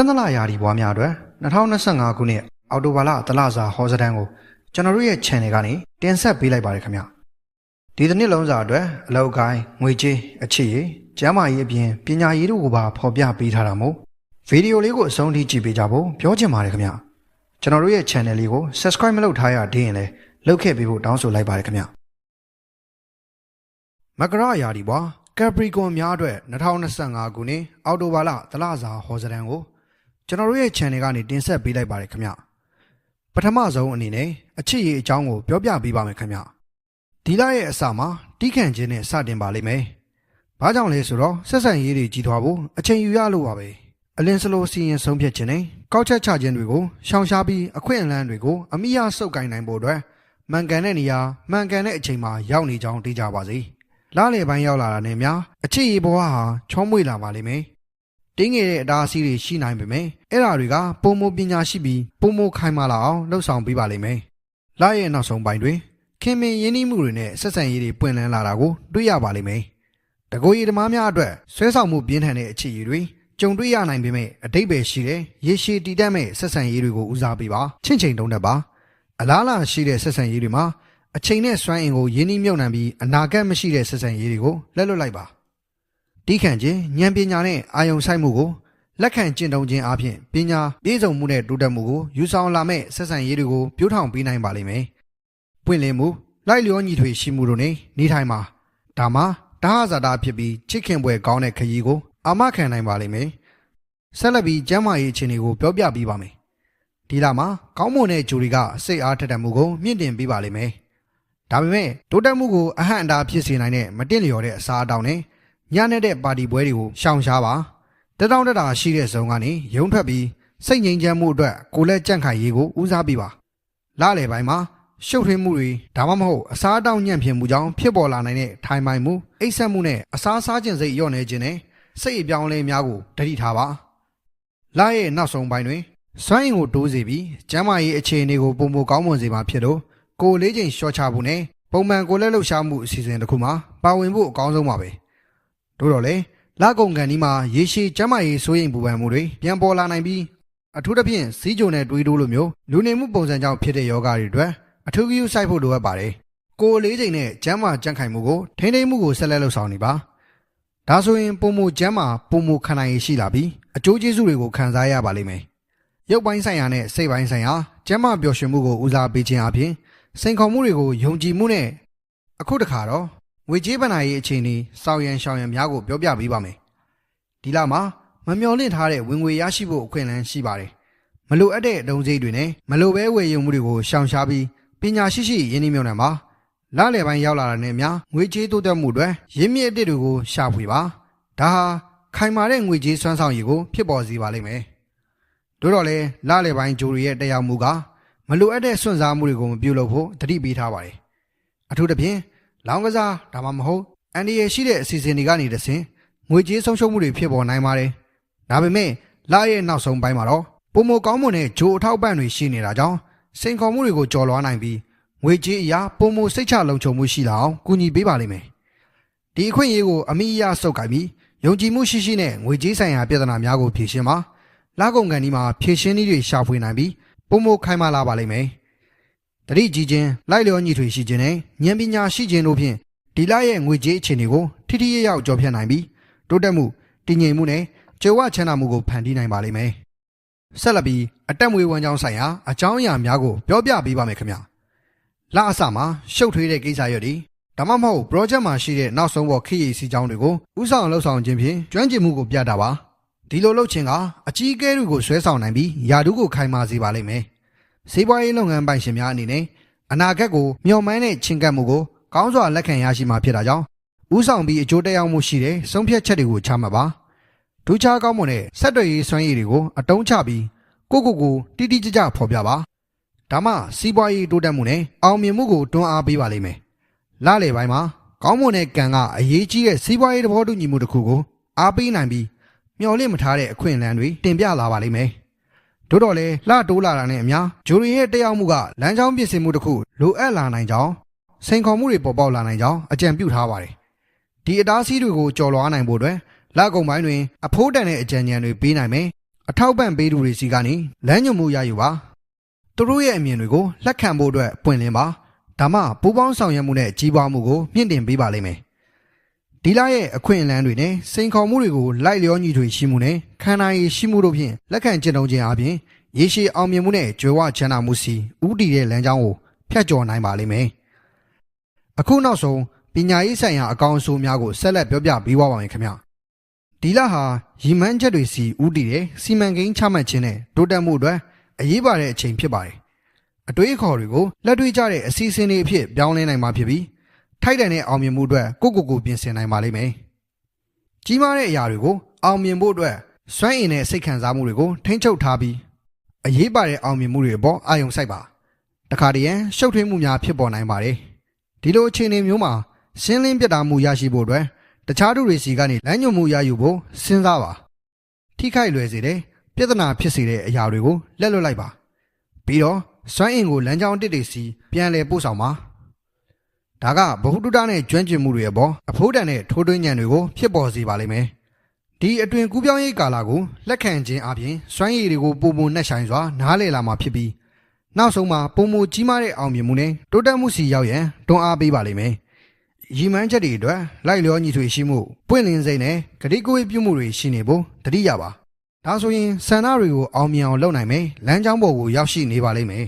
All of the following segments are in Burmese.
တနလာရာဒီဘွားများအတွက်2025ခုနှစ်အောက်တိုဘာလတလစာဟောစတန်းကိုကျွန်တော်တို့ရဲ့ channel ကနေတင်ဆက်ပေးလိုက်ပါတယ်ခင်ဗျဒီတစ်နှစ်လုံးစာအတွက်အလောက်ကိုင်းငွေကြေးအချစ်ရည်ကျမ်းမာရေးအပြင်ပညာရေးတို့ကိုပါဖော်ပြပေးထားတာမို့ဗီဒီယိုလေးကိုအဆုံးထိကြည့်ပေးကြဖို့ပြောချင်ပါတယ်ခင်ဗျကျွန်တော်တို့ရဲ့ channel လေးကို subscribe မလုပ်ထားရသေးရင်လည်းလုပ်ခဲ့ပေးဖို့တောင်းဆိုလိုက်ပါတယ်ခင်ဗျမကရယာဒီဘွားကက်ပရီကွန်များအတွက်2025ခုနှစ်အောက်တိုဘာလတလစာဟောစတန်းကို ကျွန်တော်တို့ရဲ့ channel ကနေတင်ဆက်ပေးလိုက်ပါတယ်ခင်ဗျပထမဆုံးအနေနဲ့အချစ်ရည်အကြောင်းကိုပြောပြပေးပါမယ်ခင်ဗျဒီလရဲ့အစမှာတီးခန့်ခြင်းနဲ့စတင်ပါလိမ့်မယ်ဘာကြောင့်လဲဆိုတော့ဆက်ဆံရေးတွေကြီးထွားဖို့အချိန်ယူရလို့ပါပဲအလင်းစလိုစီရင်ဆုံးဖြတ်ခြင်းနဲ့ကောက်ချက်ချခြင်းတွေကိုရှောင်ရှားပြီးအခွင့်အလမ်းတွေကိုအမိရဆုပ်ကိုင်နိုင်ဖို့အတွက်မှန်ကန်တဲ့နေရာမှန်ကန်တဲ့အချိန်မှာရောက်နေကြောင်းသိကြပါစေလားလေပိုင်းရောက်လာတာနဲ့များအချစ်ရည်ဘဝဟာချောမွေ့လာပါလိမ့်မယ် တင်းငယ်တဲ့အတားအဆီးတွေရှိနိုင်ပေမယ့်အဲ့ဓာတွေကပုံမပညာရှိပြီးပုံမခိုင်မာလာအောင်လှုပ်ဆောင်ပေးပါလိမ့်မယ်။လရဲ့နောက်ဆုံးပိုင်းတွင်ခင်မင်ရင်းနှီးမှုတွေနဲ့ဆက်ဆံရေးတွေပွင့်လန်းလာတာကိုတွေ့ရပါလိမ့်မယ်။တကိုယ်ရည်ဓမ္မများအတွက်ဆွဲဆောင်မှုပြင်းထန်တဲ့အခြေအနေတွေကြုံတွေ့ရနိုင်ပေမယ့်အတိတ်ပဲရှိတဲ့ရေရှည်တည်တတ်မဲ့ဆက်ဆံရေးတွေကိုဦးစားပေးပါချင့်ချိန်တုံးတတ်ပါအလားလာရှိတဲ့ဆက်ဆံရေးတွေမှာအချိန်နဲ့စွမ်းအင်ကိုရင်းနှီးမြုပ်နှံပြီးအနာဂတ်မရှိတဲ့ဆက်ဆံရေးတွေကိုလက်လွတ်လိုက်ပါ တီးခန့်ခြင်းဉာဏ်ပညာနဲ့အာယုံဆိုင်မှုကိုလက်ခံကျင့်သုံးခြင်းအပြင်ပညာပြည့်စုံမှုနဲ့တိုးတက်မှုကိုယူဆောင်လာမဲ့ဆက်ဆံရေးတွေကိုပြိုးထောင်ပေးနိုင်ပါလိမ့်မယ်။ပွင့်လင်းမှုလိုက်လျောညီထွေရှိမှုတို့နဲ့နေထိုင်မှာဒါမှတဟဇာတာဖြစ်ပြီးချစ်ခင်ပွဲကောင်းတဲ့ခရီးကိုအာမခံနိုင်ပါလိမ့်မယ်။ဆက်လက်ပြီးကျမ်းမာရေးအခြေအနေကိုပြောပြပေးပါမယ်။ဒီလမှာကောင်းမွန်တဲ့ဂျူရီကစိတ်အားထက်သန်မှုကိုမြင့်တင်ပေးပါလိမ့်မယ်။ဒါပေမဲ့တိုးတက်မှုကိုအဟန့်အတားဖြစ်စေနိုင်တဲ့မတင့်လျော်တဲ့အစားအသောက်နဲ့ ညနေတဲ့ပါတီပွဲတွေကိုရှောင်ရှားပါတက်တောင့်တက်တာရှိတဲ့ဇုံကနေရုံထွက်ပြီးစိတ်ငြိမ်ချမ်းမှုအတွက်ကိုယ်လက်ကြန့်ခိုင်ရေးကိုဦးစားပေးပါလာလေပိုင်းမှာရှုပ်ထွေးမှုတွေဒါမှမဟုတ်အစားအသောက်ညံ့ဖျင်းမှုကြောင့်ဖြစ်ပေါ်လာနိုင်တဲ့ထိုင်ပိုင်မှုအိပ်ဆက်မှုနဲ့အစားစားခြင်းစိတ်လျော့နေခြင်းနဲ့စိတ်အပြောင်းအလဲများကိုတတိထားပါလာရဲ့နောက်ဆုံးပိုင်းတွင်စွမ်းအင်ကိုတိုးစေပြီးကျန်းမာရေးအခြေအနေကိုပုံမကောင်းမွန်စေမှာဖြစ်လို့ကိုယ်လေးချိန်ရှော့ချဖို့နဲ့ပုံမှန်ကိုယ်လက်လှုပ်ရှားမှုအစီအစဉ်တစ်ခုမှာပါဝင်ဖို့အကောင်းဆုံးပါပဲ တို့တော့လေလကုံကန်ဒီမှာရေရှည်ကျမ်းမာရေးစိုးရိမ်ပူပန်မှုတွေပြန်ပေါ်လာနိုင်ပြီးအထူးသဖြင့်စီးကြုံနဲ့တွေးတိုးလိုမျိုးလူနေမှုပုံစံကြောင့်ဖြစ်တဲ့ယောဂတွေအတွက်အထူးဂရုစိုက်ဖို့လိုအပ်ပါတယ်။ကိုယ်လေးချိန်နဲ့ကျမ်းမာကြံ့ခိုင်မှုကိုထိန်းသိမ်းမှုကိုဆက်လက်လှုပ်ဆောင်နေပါ။ဒါဆိုရင်ပုံမကျမ်းမာပုံမခံနိုင်ရရှိလာပြီးအကျိုးကျေးဇူးတွေကိုခံစားရပါလိမ့်မယ်။ရုပ်ပိုင်းဆိုင်ရာနဲ့စိတ်ပိုင်းဆိုင်ရာကျမ်းမာပျော်ရွှင်မှုကိုဦးစားပေးခြင်းအပြင်စိန်ခေါ်မှုတွေကိုယုံကြည်မှုနဲ့အခုတခါတော့ ငွေကြေးပဏာရေးအခြေအနေစောင့်ရန်ရှောင်ရန်များကိုပြောပြပေးပါမယ်။ဒီလမှာမမျော်လင့်ထားတဲ့ဝင်ငွေရရှိဖို့အခွင့်အလမ်းရှိပါတယ်။မလိုအပ်တဲ့အဒုံစိတ်တွေနဲ့မလိုဘဲဝယ်ယူမှုတွေကိုရှောင်ရှားပြီးပညာရှိရှိရင်းနှီးမြှုပ်နှံပါ။လလယ်ပိုင်းရောက်လာတဲ့များငွေကြေးတိုးတက်မှုတွေရင်းမြစ်အတစ်တွေကိုရှာဖွေပါ။ဒါဟာခိုင်မာတဲ့ငွေကြေးစွမ်းဆောင်ရည်ကိုဖြစ်ပေါ်စေပါလိမ့်မယ်။တို့တော့လေလလယ်ပိုင်းဂျိုရီရဲ့တရားမှုကမလိုအပ်တဲ့စွန့်စားမှုတွေကိုမပြုလုပ်ဖို့တတိပေးထားပါတယ်။အထူးသဖြင့် လောင်းကစားဒါမှမဟုတ်အန်ဒီရရှိတဲ့အစီအစဉ်တွေကနေတဆင့်ငွေကြေးဆုံးရှုံးမှုတွေဖြစ်ပေါ်နိုင်ပါတယ်။ဒါပေမဲ့လရဲ့နောက်ဆုံးပိုင်းမှာတော့ပုံမကောင်းမွန်တဲ့ဂျိုအထောက်ပံ့တွေရှိနေတာကြောင့်စိန်ခေါ်မှုတွေကိုကျော်လွှားနိုင်ပြီးငွေကြေးအရာပုံမစိတ်ချလုံခြုံမှုရှိလာအောင်ကူညီပေးပါလိမ့်မယ်။ဒီအခွင့်အရေးကိုအမိအယစုပ်ကိုင်ပြီးယုံကြည်မှုရှိရှိနဲ့ငွေကြေးဆိုင်ရာပြဿနာများကိုဖြေရှင်းပါ။လကုန်ကန်ဒီမှာဖြေရှင်းနည်းတွေရှာဖွေနိုင်ပြီးပုံမခိုင်မာလာပါလိမ့်မယ်။ တတိကြီးခြင်းလိုက်လျောညီထွေရှိခြင်းနဲ့ဉာဏ်ပညာရှိခြင်းတို့ဖြင့်ဒီလရဲ့ငွေကြေးအခြေအနေကိုထိထိရရောက်ကြော်ဖြတ်နိုင်ပြီးတိုးတက်မှုတည်ငြိမ်မှုနဲ့ကြွယ်ဝချမ်းသာမှုကိုဖန်တီးနိုင်ပါလိမ့်မယ်။ဆက်လက်ပြီးအတက်မွေးဝမ်းကြောင်းဆိုင်ရာအကြောင်းအရာများကိုပြောပြပေးပါမယ်ခင်ဗျ။လအစမှာရှုပ်ထွေးတဲ့ကိစ္စရပ်တွေဒါမှမဟုတ် project မှာရှိတဲ့နောက်ဆုံးပေါ်ခရီးစီကြောင်းတွေကိုဥဆောင်လှုပ်ဆောင်ခြင်းဖြင့်ကျွမ်းကျင်မှုကိုပြတာပါ။ဒီလိုလုပ်ခြင်းကအကြီးအကဲတွေကိုဆွဲဆောင်နိုင်ပြီးယာတုကိုခိုင်မာစေပါလိမ့်မယ်။ စေပွားရေးလုပ်ငန်းပိုင်ရှင်များအနေနဲ့အနာဂတ်ကိုမျှော်မှန်းတဲ့ချင်းကပ်မှုကိုကောင်းစွာလက်ခံရရှိမှာဖြစ်တာကြောင့်ဥဆောင်ပြီးအကျိုးတက်ရောက်မှုရှိတဲ့ဆုံးဖြတ်ချက်တွေကိုချမှတ်ပါဒုချားကောင်းမွန်တဲ့ဆက်တွေရေးစွမ်းရည်တွေကိုအတုံးချပြီးကိုကိုကိုတိတိကျကျဖော်ပြပါဒါမှစီးပွားရေးတိုးတက်မှုနဲ့အောင်မြင်မှုကိုတွန်းအားပေးပါလိမ့်မယ်လလေပိုင်းမှာကောင်းမွန်တဲ့ကံကအရေးကြီးတဲ့စီးပွားရေးသဘောတူညီမှုတစ်ခုကိုအားပေးနိုင်ပြီးမျှော်လင့်မထားတဲ့အခွင့်အလမ်းတွေတင်ပြလာပါလိမ့်မယ် တို့တော့လေလှတိုးလာတာနဲ့အများဂျိုရီရဲ့တက်ရောက်မှုကလမ်းကြောင်းပြင်ဆင်မှုတစ်ခုလိုအပ်လာနိုင်ကြောင်းစိန်ခေါ်မှုတွေပေါ်ပေါက်လာနိုင်ကြောင်းအကြံပြုထားပါတယ်ဒီအတားအဆီးတွေကိုကျော်လွှားနိုင်ဖို့အတွက်လကုံပိုင်းတွင်အဖိုးတန်တဲ့အကြံဉာဏ်တွေပေးနိုင်မယ်အထောက်ပံ့ပေးသူတွေစီကနေလမ်းညွှန်မှုရယူပါသူတို့ရဲ့အမြင်တွေကိုလက်ခံဖို့အတွက်ပွင့်လင်းပါဒါမှပူးပေါင်းဆောင်ရွက်မှုနဲ့ကြီးပွားမှုကိုမြင့်တင်ပေးပါလိမ့်မယ် ဒီလရဲ့အခွင့်အလမ်းတွေနဲ့စိန်ခေါ်မှုတွေကိုလိုက်လျောညီထွေရှိမှုနဲ့ခန္ဓာရည်ရှိမှုတို့ဖြင့်လက်ခံကျင့်သုံးခြင်းအပြင်ရေရှည်အောင်မြင်မှုနဲ့ကြွယ်ဝချမ်းသာမှုစီဥတည်တဲ့လမ်းကြောင်းကိုဖျက်ကျော်နိုင်ပါလိမ့်မယ်အခုနောက်ဆုံးပညာရေးဆိုင်ရာအကောင့်အဆိုးများကိုဆက်လက်ပြောပြပေးပါပါမယ်ခင်ဗျဒီလဟာရီမန်းချက်တွေစီဥတည်တဲ့စီမံကိန်းချမှတ်ခြင်းနဲ့တိုးတက်မှုအတွက်အရေးပါတဲ့အချိန်ဖြစ်ပါတယ်အတွေးအခေါ်တွေကိုလက်တွေ့ကျတဲ့အစီအစဉ်တွေအဖြစ်ပြောင်းလဲနိုင်မှာဖြစ်ပြီး ထိုက်တန်တဲ့အောင်မြင်မှုအတွက်ကိုယ့်ကိုယ်ကိုပြင်ဆင်နိုင်ပါလိမ့်မယ်ကြီးမားတဲ့အရာတွေကိုအောင်မြင်ဖို့အတွက်စွမ်းအင်နဲ့စိတ်ခံစားမှုတွေကိုထိန်းချုပ်ထားပြီးအရေးပါတဲ့အောင်မြင်မှုတွေအပေါ်အာရုံစိုက်ပါတခါတည်းရန်ရှုပ်ထွေးမှုများဖြစ်ပေါ်နိုင်ပါတယ်ဒီလိုအခြေအနေမျိုးမှာရှင်းလင်းပြတ်သားမှုရရှိဖို့အတွက်တခြားသူတွေစီကနေလမ်းညွှန်မှုရယူဖို့စဉ်းစားပါထိခိုက်လွယ်စေတဲ့ပြဿနာဖြစ်စေတဲ့အရာတွေကိုလက်လွတ်လိုက်ပါပြီးတော့စွမ်းအင်ကိုလမ်းကြောင်းတစ်တွေစီပြန်လည်ပို့ဆောင်ပါ ဒါကဗဟုတုတနဲ့ကျွမ်းကျင်မှုတွေအပေါ်အဖိုးတန်တဲ့ထိုးထွင်းဉာဏ်တွေကိုဖြစ်ပေါ်စေပါလိမ့်မယ်ဒီအတွင်ကူးပြောင်းရေးကာလကိုလက်ခံခြင်းအပြင်စွမ်းရည်တွေကိုပုံပုံနဲ့ဆိုင်စွာနားလည်လာမှာဖြစ်ပြီးနောက်ဆုံးမှာပုံမကြီးမားတဲ့အောင်မြင်မှုနဲ့တိုးတက်မှုစီရောက်ရန်တွန်းအားပေးပါလိမ့်မယ်ရီမန်းချက်တွေအတွက်လိုက်လျောညီထွေရှိမှုပွင့်လင်းစိတ်နဲ့ဂတိကိုယ်ပြုမှုတွေရှိနေဖို့တတိယပါဒါဆိုရင်ဆန္ဒတွေကိုအောင်မြင်အောင်လုပ်နိုင်မယ်လမ်းကြောင်းပေါ်ကိုရောက်ရှိနေပါလိမ့်မယ်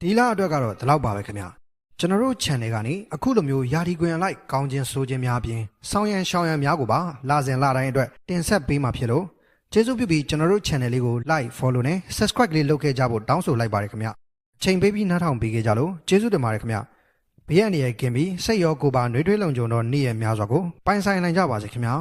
ဒီလအတွက်ကတော့ဒီလောက်ပါပဲခင်ဗျ ကျွန်တော်တို့ channel ကနေအခုလိုမျိုးယာဒီကွင်လိုက်ကောင်းခြင်းဆိုခြင်းများအပြင်ဆောင်းရံရှောင်းရံများကိုပါလာစဉ်လာတိုင်းအတွက်တင်ဆက်ပေးမှာဖြစ်လို့ကျေးဇူးပြုပြီးကျွန်တော်တို့ channel လေးကို like follow နဲ့ subscribe လေးလုပ်ခဲ့ကြဖို့တောင်းဆိုလိုက်ပါတယ်ခင်ဗျချိန်ပေးပြီးနားထောင်ပေးခဲ့ကြလို့ကျေးဇူးတင်ပါတယ်ခင်ဗျဘေးရန်ရည်ကင်ပြီးစိတ်ရောကိုယ်ပါနှွေးထွေးလုံခြုံသောနေ့ရက်များစွာကိုပိုင်ဆိုင်နိုင်ကြပါစေခင်ဗျာ